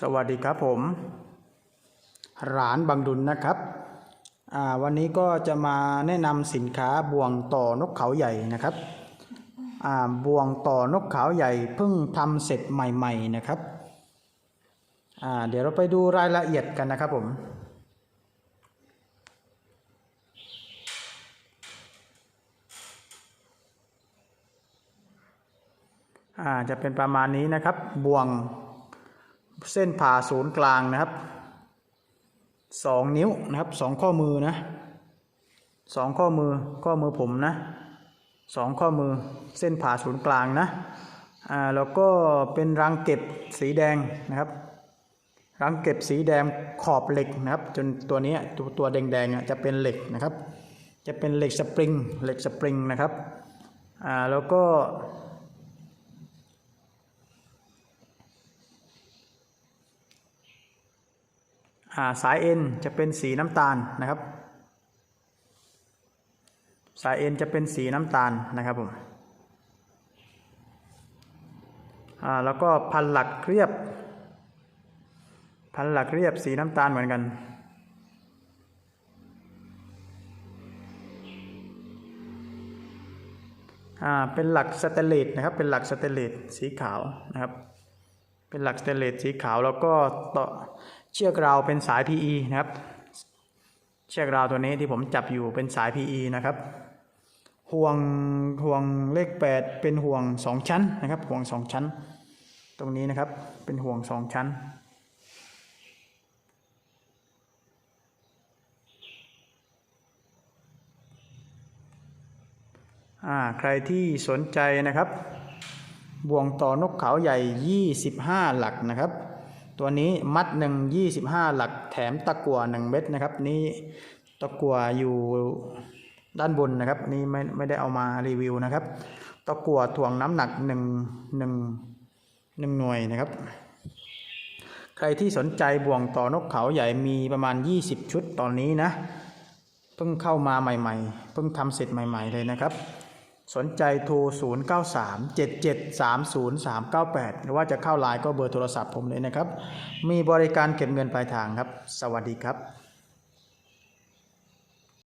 สวัสดีครับผมร้านบางดุลนะครับอ่าวันนี้ก็จะมาแนะนำสินค้าบ่วงต่อนกเขาใหญ่นะครับอ่าบ่วงต่อนกเขาใหญ่เพิ่งทำเสร็จใหม่ ๆนะครับอ่าเดี๋ยวเราไปดูรายละเอียดกันนะครับผมอ่าจะเป็นประมาณนี้นะครับบ่วง เส้นผ่าศูนย์กลางนะครับสองนิ้วนะครับสองข้อมือนะสองข้อมือข้อมือผมนะสองข้อมือเส้นผ่าศูนย์กลางนะอ่าแล้วก็เป็นรังเก็บสีแดงนะครับ รังเก็บสีแดงขอบเหล็กนะครับ จนตัวนี้ตัวตัวแดงๆจะเป็นเหล็กนะครับ จะเป็นเหล็กสปริงเหล็กสปริงนะครับอ่าแล้วก็ อ่า สายเอ็นจะเป็นสีน้ำตาลนะครับ สายเอ็นจะเป็นสีน้ำตาลนะครับผมแล้วก็พันหลักเรียบ พันหลักเรียบสีน้ำตาลเหมือนกันเป็นหลักสเตเลสนะครับ เป็นหลักสเตเลสสีขาวนะครับ เป็นหลักสเตเลสสีขาวแล้วก็ต่อ เชือกราวเป็นสาย PE นะครับ เชือกราวตัวนี้ที่ผมจับอยู่เป็นสาย PE นะครับห่วงห่วงเลข 8 เป็นห่วง 2 ชั้นนะครับ ห่วง 2 ชั้น ตรงนี้นะครับเป็นห่วง 2 ชั้น ใครที่สนใจนะครับ บ่วงต่อนกเขาใหญ่ 25 หลักนะครับ ตัวนี้มัดหนึ่ง25หลักแถมตะกั่ว1เม็ดนะครับ นี่ตะกั่วอยู่ด้านบนนะครับ นี่ไม่ไม่ได้เอามารีวิวนะครับ ตะกั่วถ่วงน้ำหนัก1 1 1หน่วยนะครับ ใครที่สนใจบ่วงต่อนกเขาใหญ่มีประมาณ 20 ชุดตอนนี้นะ เพิ่งเข้ามาใหม่ ๆ เพิ่งทำเสร็จใหม่ ๆ เลยนะครับ สนใจโทร 0 9 3 7 7 3 0 3 9 8 หรือว่าจะเข้าไลน์ก็เบอร์โทรศัพท์ผมเลยนะครับ มีบริการเก็บเงินปลายทางครับ สวัสดีครับ